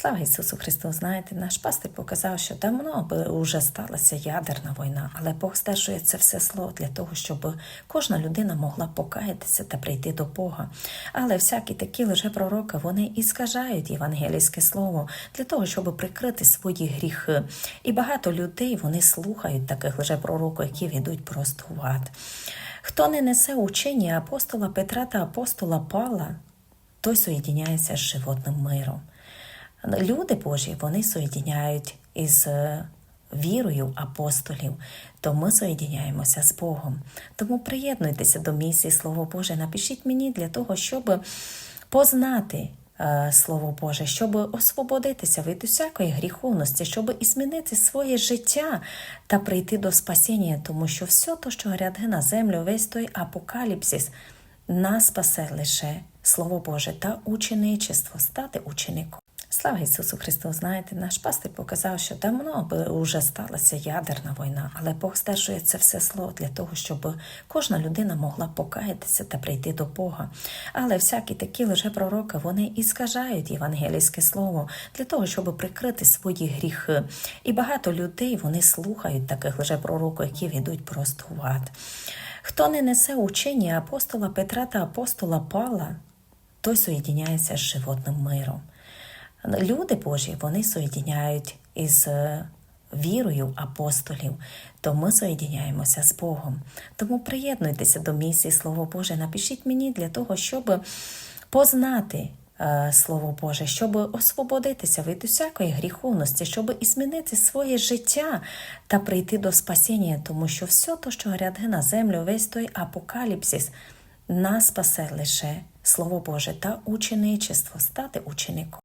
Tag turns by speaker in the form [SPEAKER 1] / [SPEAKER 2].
[SPEAKER 1] Слава Ісусу Христу! Знаєте, наш пастир показав, що давно би вже сталася ядерна війна, але Бог стежує це все слово для того, щоб кожна людина могла покаятися та прийти до Бога. Але всякі такі лжепророки, вони і скажають євангелійське слово для того, щоб прикрити свої гріхи. І багато людей вони слухають таких лжепророків, які ведуть просто в ад. Хто не несе учення апостола Петра та апостола Павла, той соєдіняється з животним миром. Люди Божі вони соєдіняють із е, вірою апостолів, то ми соєдіняємося з Богом. Тому приєднуйтеся до місії Слово Боже. Напишіть мені для того, щоб познати е, Слово Боже, щоб освободитися від усякої гріховності, щоб і змінити своє життя та прийти до спасіння, тому що все то, що гряде на землю, весь той апокаліпсис, нас спасе лише Слово Боже та ученичество, стати учеником. Слава Ісусу Христу! Знаєте, наш пастир показав, що давно би вже сталася ядерна війна, але Бог стежує це все слово для того, щоб кожна людина могла покаятися та прийти до Бога. Але всякі такі лжепророки, вони і скажають євангелійське слово для того, щоб прикрити свої гріхи. І багато людей вони слухають таких лжепророків, які ведуть просто в ад. Хто не несе учення апостола Петра та апостола Павла, той соєдіняється з животним миром. Люди Божі вони соєдіняють із е, вірою апостолів, то ми соєдіняємося з Богом. Тому приєднуйтеся до місії Слово Боже. Напишіть мені для того, щоб познати е, Слово Боже, щоб освободитися від усякої гріховності, щоб і змінити своє життя та прийти до спасіння, тому що все то, що гряде на землю, весь той апокаліпсис, нас спасе лише Слово Боже та ученичество, стати учеником.